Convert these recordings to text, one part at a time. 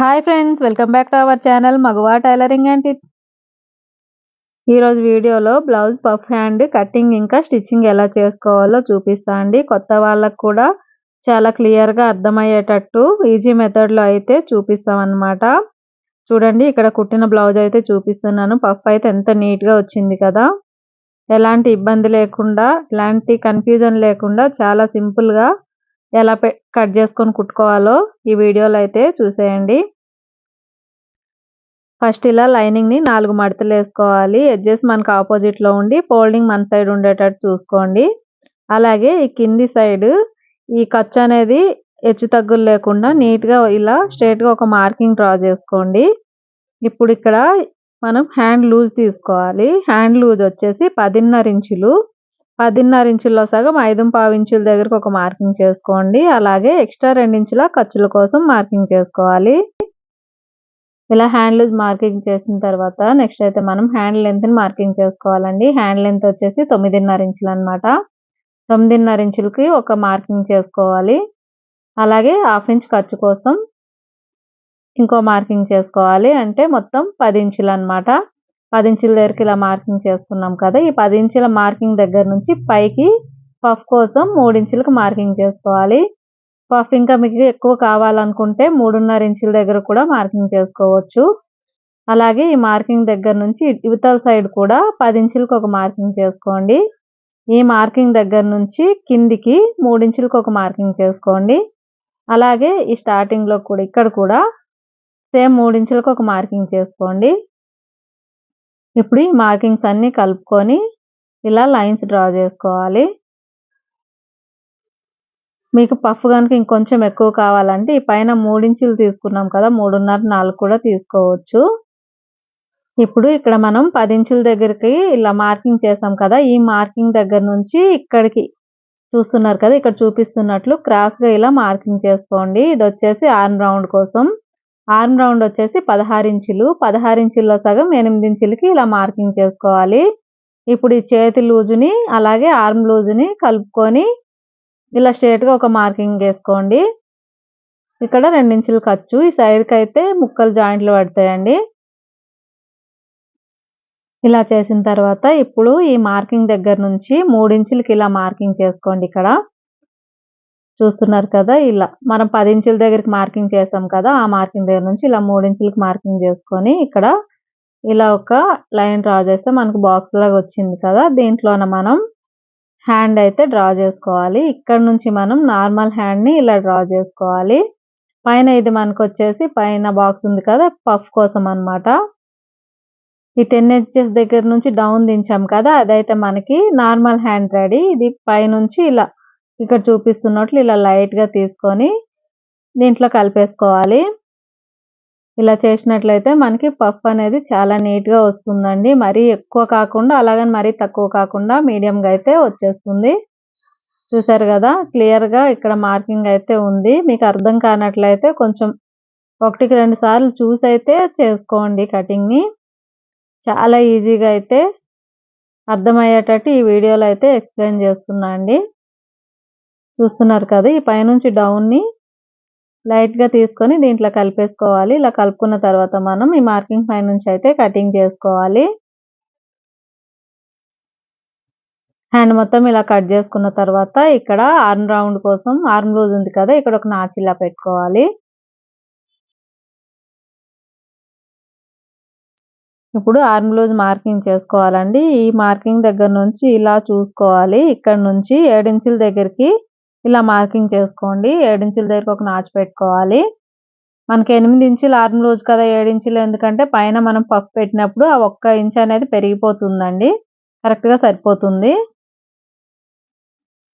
Hi friends welcome back to our channel మగవా tailoring and tips. ఈరోజు వీడియోలో blouse puff hand cutting ఇంకా stitching ఎలా చేసుకోవాలో చూపిస్తా అండి. కొత్త వాళ్ళకు కూడా చాలా క్లియర్గా అర్థమయ్యేటట్టు ఈజీ మెథడ్లో అయితే చూపిస్తాం అన్నమాట. చూడండి ఇక్కడ కుట్టిన బ్లౌజ్ అయితే చూపిస్తున్నాను. పఫ్ అయితే ఎంత నీట్గా వచ్చింది కదా. ఎలాంటి ఇబ్బంది లేకుండా ఎలాంటి కన్ఫ్యూజన్ లేకుండా చాలా సింపుల్గా ఎలా కట్ చేసుకొని కుట్టుకోవాలో ఈ వీడియోలో అయితే చూసేయండి. ఫస్ట్ ఇలా లైనింగ్ని నాలుగు మడతలు వేసుకోవాలి. ఎడ్జెస్ మనకు ఆపోజిట్లో ఉండి ఫోల్డింగ్ మన సైడ్ ఉండేటట్టు చూసుకోండి. అలాగే ఈ కింది సైడ్ ఈ ఖర్చు అనేది హెచ్చు తగ్గులు లేకుండా నీట్గా ఇలా స్ట్రేట్గా ఒక మార్కింగ్ డ్రా చేసుకోండి. ఇప్పుడు ఇక్కడ మనం హ్యాండ్ లూజ్ తీసుకోవాలి. హ్యాండ్ లూజ్ వచ్చేసి పదిన్నర ఇంచులు. పదిన్నర ఇంచుల్లో సగం ఐదు పావు ఇంచుల దగ్గరకు ఒక మార్కింగ్ చేసుకోండి. అలాగే ఎక్స్ట్రా రెండించుల ఖర్చుల కోసం మార్కింగ్ చేసుకోవాలి. ఇలా హ్యాండ్ లూజ్ మార్కింగ్ చేసిన తర్వాత నెక్స్ట్ అయితే మనం హ్యాండ్ లెంత్ని మార్కింగ్ చేసుకోవాలండి. హ్యాండ్ లెంత్ వచ్చేసి తొమ్మిదిన్నర ఇంచులు అనమాట తొమ్మిదిన్నర ఇంచులకి ఒక మార్కింగ్ చేసుకోవాలి. అలాగే హాఫ్ ఇంచ్ ఖర్చు కోసం ఇంకో మార్కింగ్ చేసుకోవాలి. అంటే మొత్తం పది ఇంచులు అనమాట పది ఇంచుల దగ్గరికి ఇలా మార్కింగ్ చేసుకున్నాం కదా ఈ పది ఇంచుల మార్కింగ్ దగ్గర నుంచి పైకి పఫ్ కోసం మూడు ఇంచులకు మార్కింగ్ చేసుకోవాలి. పఫ్ ఇంకా మీకు ఎక్కువ కావాలనుకుంటే మూడున్నర ఇంచుల దగ్గర కూడా మార్కింగ్ చేసుకోవచ్చు. అలాగే ఈ మార్కింగ్ దగ్గర నుంచి ఇవతల సైడ్ కూడా పది ఇంచులకు ఒక మార్కింగ్ చేసుకోండి. ఈ మార్కింగ్ దగ్గర నుంచి కిందికి మూడించులకు ఒక మార్కింగ్ చేసుకోండి. అలాగే ఈ స్టార్టింగ్లో కూడా ఇక్కడ కూడా సేమ్ మూడించులకు ఒక మార్కింగ్ చేసుకోండి. ఇప్పుడు ఈ మార్కింగ్స్ అన్నీ కలుపుకొని ఇలా లైన్స్ డ్రా చేసుకోవాలి. మీకు పఫ్ కనుక ఇంకొంచెం ఎక్కువ కావాలంటే ఈ పైన మూడించులు తీసుకున్నాం కదా మూడున్నర నాలుగు కూడా తీసుకోవచ్చు. ఇప్పుడు ఇక్కడ మనం పది ఇంచుల దగ్గరికి ఇలా మార్కింగ్ చేసాం కదా ఈ మార్కింగ్ దగ్గర నుంచి ఇక్కడికి చూస్తున్నారు కదా ఇక్కడ చూపిస్తున్నట్లు క్రాస్గా ఇలా మార్కింగ్ చేసుకోండి. ఇది వచ్చేసి ఆర్మ్ రౌండ్ కోసం. ఆర్మ్ రౌండ్ వచ్చేసి పదహారు ఇంచులు. పదహారు ఇంచుల్లో సగం ఎనిమిది ఇంచులకి ఇలా మార్కింగ్ చేసుకోవాలి. ఇప్పుడు ఈ చేతి లూజుని అలాగే ఆర్మ్ లూజుని కలుపుకొని ఇలా స్ట్రేట్గా ఒక మార్కింగ్ వేసుకోండి ఇక్కడ రెండించులు ఖర్చు. ఈ సైడ్కి అయితే ముక్కలు జాయింట్లు పడతాయండి. ఇలా చేసిన తర్వాత ఇప్పుడు ఈ మార్కింగ్ దగ్గర నుంచి మూడించులకి ఇలా మార్కింగ్ చేసుకోండి ఇక్కడ. చూస్తున్నారు కదా ఇలా మనం పది ఇంచుల దగ్గరికి మార్కింగ్ చేసాం కదా ఆ మార్కింగ్ దగ్గర నుంచి ఇలా మూడించులకి మార్కింగ్ చేసుకొని ఇక్కడ ఇలా ఒక లైన్ డ్రా చేస్తే మనకు బాక్స్ లాగా వచ్చింది కదా దీంట్లోన మనం హ్యాండ్ అయితే డ్రా చేసుకోవాలి. ఇక్కడ నుంచి మనం నార్మల్ హ్యాండ్ని ఇలా డ్రా చేసుకోవాలి. పైన ఇది మనకు వచ్చేసి పైన బాక్స్ ఉంది కదా పఫ్ కోసం అనమాట ఈ టెన్ ఇంచెస్ దగ్గర నుంచి డౌన్ దించాం కదా అదైతే మనకి నార్మల్ హ్యాండ్ రెడీ ఇది పైనుంచి ఇలా ఇక్కడ చూపిస్తున్నట్లు ఇలా లైట్గా తీసుకొని దీంట్లో కలిపేసుకోవాలి. ఇలా చేసినట్లయితే మనకి పఫ్ అనేది చాలా నీట్గా వస్తుందండి. మరీ ఎక్కువ కాకుండా అలాగని మరీ తక్కువ కాకుండా మీడియంగా అయితే వచ్చేస్తుంది. చూసారు కదా? క్లియర్గా ఇక్కడ మార్కింగ్ అయితే ఉంది. మీకు అర్థం కానట్లయితే కొంచెం ఒకటికి రెండు సార్లు చూసి అయితే చేసుకోండి కటింగ్ని చాలా ఈజీగా అయితే అర్థమయ్యేటట్టు ఈ వీడియోలో అయితే ఎక్స్ప్లెయిన్ చేస్తున్నా అండి. చూస్తున్నారు కదా ఈ పైనుంచి డౌన్ని లైట్గా తీసుకొని దీంట్లో కలిపేసుకోవాలి. ఇలా కలుపుకున్న తర్వాత మనం ఈ మార్కింగ్ పై నుంచి అయితే కటింగ్ చేసుకోవాలి. హ్యాండ్ మొత్తం ఇలా కట్ చేసుకున్న తర్వాత ఇక్కడ ఆర్మ్ రౌండ్ కోసం ఆర్మ్ రోజు ఉంది కదా ఇక్కడ ఒక నాచ్ ఇలా పెట్టుకోవాలి. ఇప్పుడు ఆర్మ్ లూజ్ మార్కింగ్ చేసుకోవాలండి. ఈ మార్కింగ్ దగ్గర నుంచి ఇలా చూసుకోవాలి. ఇక్కడ నుంచి ఏడించుల దగ్గరికి ఇలా మార్కింగ్ చేసుకోండి. ఏడించుల దగ్గర ఒక నాచు పెట్టుకోవాలి. మనకి ఎనిమిది ఇంచులు ఆర్మ్ రోజు కదా ఏడించులు ఎందుకంటే పైన మనం పఫ్ పెట్టినప్పుడు ఆ ఒక్క ఇంచ్ అనేది పెరిగిపోతుందండి. కరెక్ట్గా సరిపోతుంది.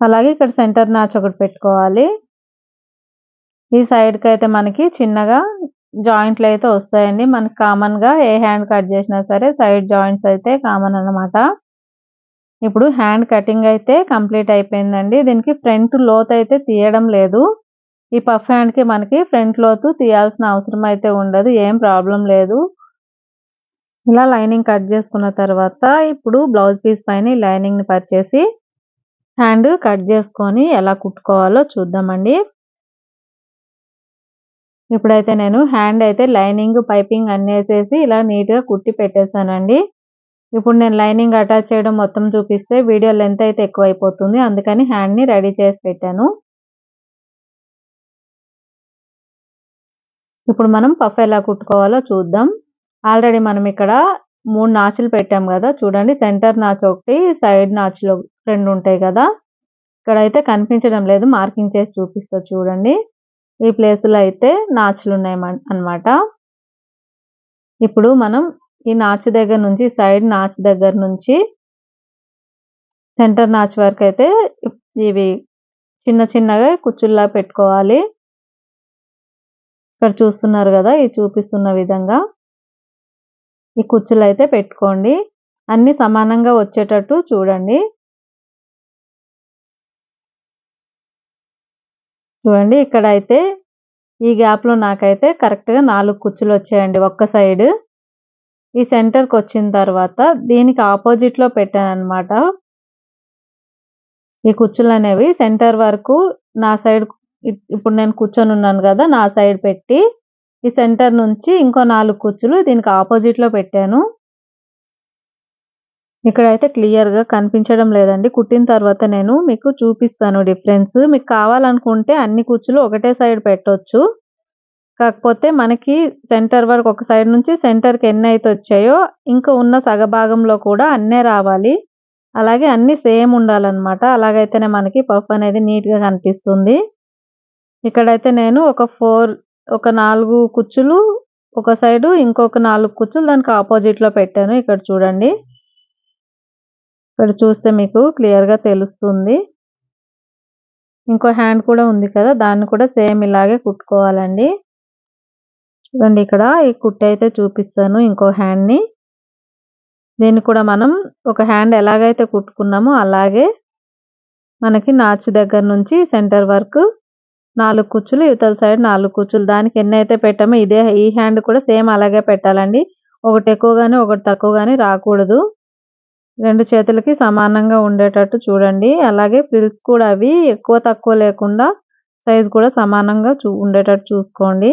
అలాగే ఇక్కడ సెంటర్ నాచ్ ఒకటి పెట్టుకోవాలి. ఈ సైడ్కి అయితే మనకి చిన్నగా జాయింట్లు అయితే వస్తాయండి. మనకి కామన్గా ఏ హ్యాండ్ కట్ చేసినా సరే సైడ్ జాయింట్స్ అయితే కామన్ అనమాట ఇప్పుడు హ్యాండ్ కటింగ్ అయితే కంప్లీట్ అయిపోయిందండి. దీనికి ఫ్రంట్ లోత్ అయితే తీయడం లేదు. ఈ పఫ్ హ్యాండ్కి మనకి ఫ్రంట్ లోతు తీయాల్సిన అవసరం అయితే ఉండదు. ఏం ప్రాబ్లం లేదు. ఇలా లైనింగ్ కట్ చేసుకున్న తర్వాత ఇప్పుడు బ్లౌజ్ పీస్ పైన లైనింగ్ని పరిచేసి హ్యాండ్ కట్ చేసుకొని ఎలా కుట్టుకోవాలో చూద్దామండి. ఇప్పుడైతే నేను హ్యాండ్ అయితే లైనింగ్ పైపింగ్ అన్నీ వేసేసి ఇలా నీట్గా కుట్టి పెట్టేశానండి. ఇప్పుడు నేను లైనింగ్ అటాచ్ చేయడం మొత్తం చూపిస్తే వీడియో లెంత్ అయితే ఎక్కువ అయిపోతుంది అందుకని హ్యాండ్ని రెడీ చేసి పెట్టాను. ఇప్పుడు మనం పఫ్ ఎలా కుట్టుకోవాలో చూద్దాం. ఆల్రెడీ మనం ఇక్కడ మూడు నాచులు పెట్టాం కదా. చూడండి సెంటర్ నాచ్ ఒకటి సైడ్ నాచులు రెండు ఉంటాయి కదా. ఇక్కడ అయితే కనిపించడం లేదు. మార్కింగ్ చేసి చూపిస్తా చూడండి. ఈ ప్లేస్లో అయితే నాచులు ఉన్నాయి అన్నమాట. ఇప్పుడు మనం ఈ నాచు దగ్గర నుంచి సైడ్ నాచ్ దగ్గర నుంచి సెంటర్ నాచ్ వరకు అయితే ఇవి చిన్న చిన్నగా కుచ్చుల్లా పెట్టుకోవాలి. ఇక్కడ చూస్తున్నారు కదా ఈ చూపిస్తున్న విధంగా. ఈ కుచ్చులు అయితే పెట్టుకోండి. అన్ని సమానంగా వచ్చేటట్టు చూడండి. చూడండి ఇక్కడ అయితే ఈ గ్యాప్లో నాకైతే కరెక్ట్గా నాలుగు కుచ్చులు వచ్చాయండి ఒక్క సైడ్. ఈ సెంటర్కి వచ్చిన తర్వాత దీనికి ఆపోజిట్లో పెట్టాను అనమాట ఈ కుచ్చులు అనేవి సెంటర్ వరకు నా సైడ్ ఇప్పుడు నేను కూర్చొని ఉన్నాను కదా నా సైడ్ పెట్టి ఈ సెంటర్ నుంచి ఇంకో నాలుగు కుచ్చులు దీనికి ఆపోజిట్లో పెట్టాను. ఇక్కడైతే క్లియర్గా కనిపించడం లేదండి. కుట్టిన తర్వాత నేను మీకు చూపిస్తాను డిఫరెన్స్ మీకు కావాలనుకుంటే అన్ని కుచ్చులు ఒకటే సైడ్ పెట్టొచ్చు. కాకపోతే మనకి సెంటర్ వరకు ఒక సైడ్ నుంచి సెంటర్కి ఎన్ని అయితే వచ్చాయో ఇంకా ఉన్న సగభాగంలో కూడా అన్నే రావాలి. అలాగే అన్ని సేమ్ ఉండాలన్నమాట. అలాగైతేనే మనకి పఫ్ అనేది నీట్గా కనిపిస్తుంది. ఇక్కడైతే నేను ఒక ఫోర్ ఒక నాలుగు కుచ్చులు ఒక సైడు ఇంకొక నాలుగు కుచ్చులు దానికి ఆపోజిట్లో పెట్టాను. ఇక్కడ చూడండి. ఇక్కడ చూస్తే మీకు క్లియర్గా తెలుస్తుంది. ఇంకో హ్యాండ్ కూడా ఉంది కదా దాన్ని కూడా సేమ్ ఇలాగే కుట్టుకోవాలండి. చూడండి ఇక్కడ ఈ కుట్టి అయితే చూపిస్తాను ఇంకో హ్యాండ్ని. దీన్ని కూడా మనం ఒక హ్యాండ్ ఎలాగైతే కుట్టుకున్నామో అలాగే మనకి నాచు దగ్గర నుంచి సెంటర్ వరకు నాలుగు కుచ్చులు ఇవతల సైడ్ నాలుగు కుచ్చులు. దానికి ఎన్ని అయితే పెట్టామో ఇదే ఈ హ్యాండ్ కూడా సేమ్ అలాగే పెట్టాలండి. ఒకటి ఎక్కువ కానీ ఒకటి తక్కువ కానీ రాకూడదు. రెండు చేతులకి సమానంగా ఉండేటట్టు చూడండి. అలాగే పిల్స్ కూడా అవి ఎక్కువ తక్కువ లేకుండా సైజ్ కూడా సమానంగా చూ ఉండేటట్టు చూసుకోండి.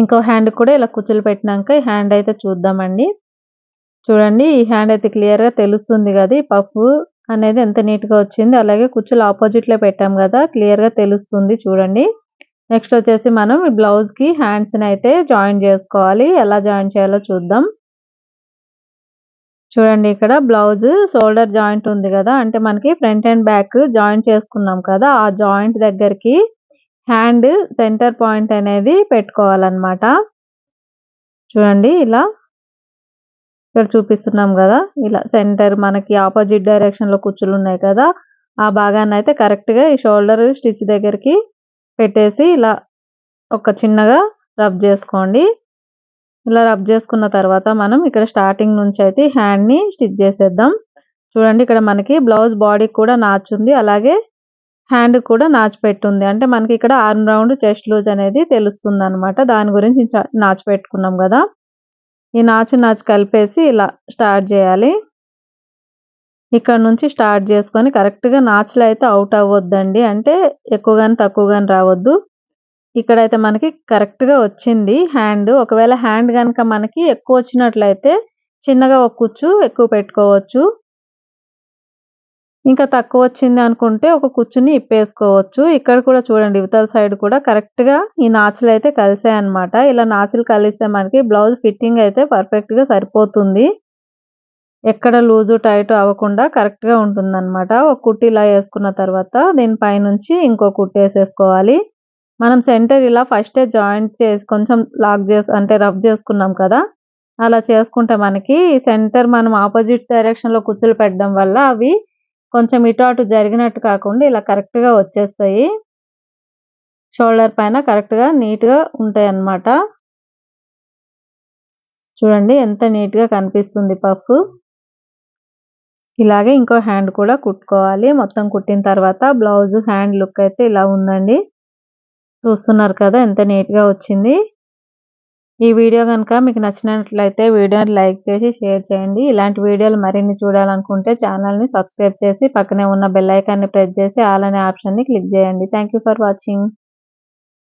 ఇంకో హ్యాండ్ కూడా ఇలా కుచ్చులు పెట్టినాక ఈ హ్యాండ్ అయితే చూద్దామండి. చూడండి ఈ హ్యాండ్ అయితే క్లియర్గా తెలుస్తుంది కదా ఈ పఫ్ అనేది ఎంత నీట్గా వచ్చింది. అలాగే కుచ్చులు ఆపోజిట్లో పెట్టాం కదా క్లియర్గా తెలుస్తుంది చూడండి. నెక్స్ట్ వచ్చేసి మనం ఈ బ్లౌజ్కి హ్యాండ్స్ని అయితే జాయిన్ చేసుకోవాలి. ఎలా జాయిన్ చేయాలో చూద్దాం. చూడండి ఇక్కడ బ్లౌజ్ షోల్డర్ జాయింట్ ఉంది కదా అంటే మనకి ఫ్రంట్ అండ్ బ్యాక్ జాయింట్ చేసుకున్నాం కదా ఆ జాయింట్ దగ్గరికి హ్యాండ్ సెంటర్ పాయింట్ అనేది పెట్టుకోవాలన్నమాట. చూడండి ఇలా. ఇక్కడ చూపిస్తున్నాం కదా ఇలా సెంటర్ మనకి ఆపోజిట్ డైరెక్షన్లో కుచ్చులు ఉన్నాయి కదా ఆ భాగాన్ని అయితే కరెక్ట్గా ఈ షోల్డర్ స్టిచ్ దగ్గరికి పెట్టేసి ఇలా ఒక చిన్నగా రబ్ చేసుకోండి. ఇలా రబ్ చేసుకున్న తర్వాత మనం ఇక్కడ స్టార్టింగ్ నుంచి అయితే హ్యాండ్ని స్టిచ్ చేసేద్దాం. చూడండి ఇక్కడ మనకి బ్లౌజ్ బాడీ కూడా నాచుంది. అలాగే హ్యాండ్ కూడా నాచు పెట్టుంది అంటే మనకి ఇక్కడ ఆర్మ్ రౌండ్ చెస్ట్ లూజ్ అనేది తెలుస్తుంది అనమాట దాని గురించి నాచు పెట్టుకున్నాం కదా. ఈ నాచు నాచు కలిపేసి ఇలా స్టార్ట్ చేయాలి. ఇక్కడ నుంచి స్టార్ట్ చేసుకొని కరెక్ట్గా నాచులు అయితే అవుట్ అవ్వద్దండి. అంటే ఎక్కువ కానీ తక్కువ కానీ రావద్దు. ఇక్కడైతే మనకి కరెక్ట్గా వచ్చింది హ్యాండ్. ఒకవేళ హ్యాండ్ కనుక మనకి ఎక్కువ వచ్చినట్లయితే చిన్నగా ఒక కుచ్చు ఎక్కువ పెట్టుకోవచ్చు. ఇంకా తక్కువ వచ్చింది అనుకుంటే ఒక కుచ్చుని ఇప్పేసుకోవచ్చు. ఇక్కడ కూడా చూడండి ఇవతల సైడ్ కూడా కరెక్ట్గా ఈ నాచులు అయితే కలిసాయి అనమాట ఇలా నాచులు కలిస్తే మనకి బ్లౌజ్ ఫిట్టింగ్ అయితే పర్ఫెక్ట్గా సరిపోతుంది. ఎక్కడ లూజు టైట్ అవ్వకుండా కరెక్ట్గా ఉంటుంది అనమాట ఒక కుట్టి ఇలా వేసుకున్న తర్వాత దీని పైనుంచి ఇంకో కుట్టి వేసేసుకోవాలి. మనం సెంటర్ ఇలా ఫస్ట్ జాయింట్ చేసి కొంచెం లాక్ చేసి అంటే రబ్ చేసుకున్నాం కదా. అలా చేసుకుంటే మనకి సెంటర్ మనం ఆపోజిట్ డైరెక్షన్లో కుచ్చులు పెట్టడం వల్ల అవి కొంచెం ఇటు అటు జరిగినట్టు కాకుండా ఇలా కరెక్ట్గా వచ్చేస్తాయి. షోల్డర్ పైన కరెక్ట్గా నీట్గా ఉంటాయి అన్నమాట చూడండి ఎంత నీట్గా కనిపిస్తుంది పఫ్. ఇలాగే ఇంకో హ్యాండ్ కూడా కుట్టుకోవాలి. మొత్తం కుట్టిన తర్వాత బ్లౌజ్ హ్యాండ్ లుక్ అయితే ఇలా ఉందండి. చూస్తున్నారు కదా ఎంత నీట్గా వచ్చింది. ఈ వీడియో కనుక మీకు నచ్చినట్లయితే వీడియోని లైక్ చేసి షేర్ చేయండి. ఇలాంటి వీడియోలు మరిన్ని చూడాలనుకుంటే ఛానల్ని సబ్స్క్రైబ్ చేసి పక్కనే ఉన్న బెల్ ఐకాన్ని ప్రెస్ చేసి ఆల్ అనే ఆప్షన్ని క్లిక్ చేయండి. Thank for watching.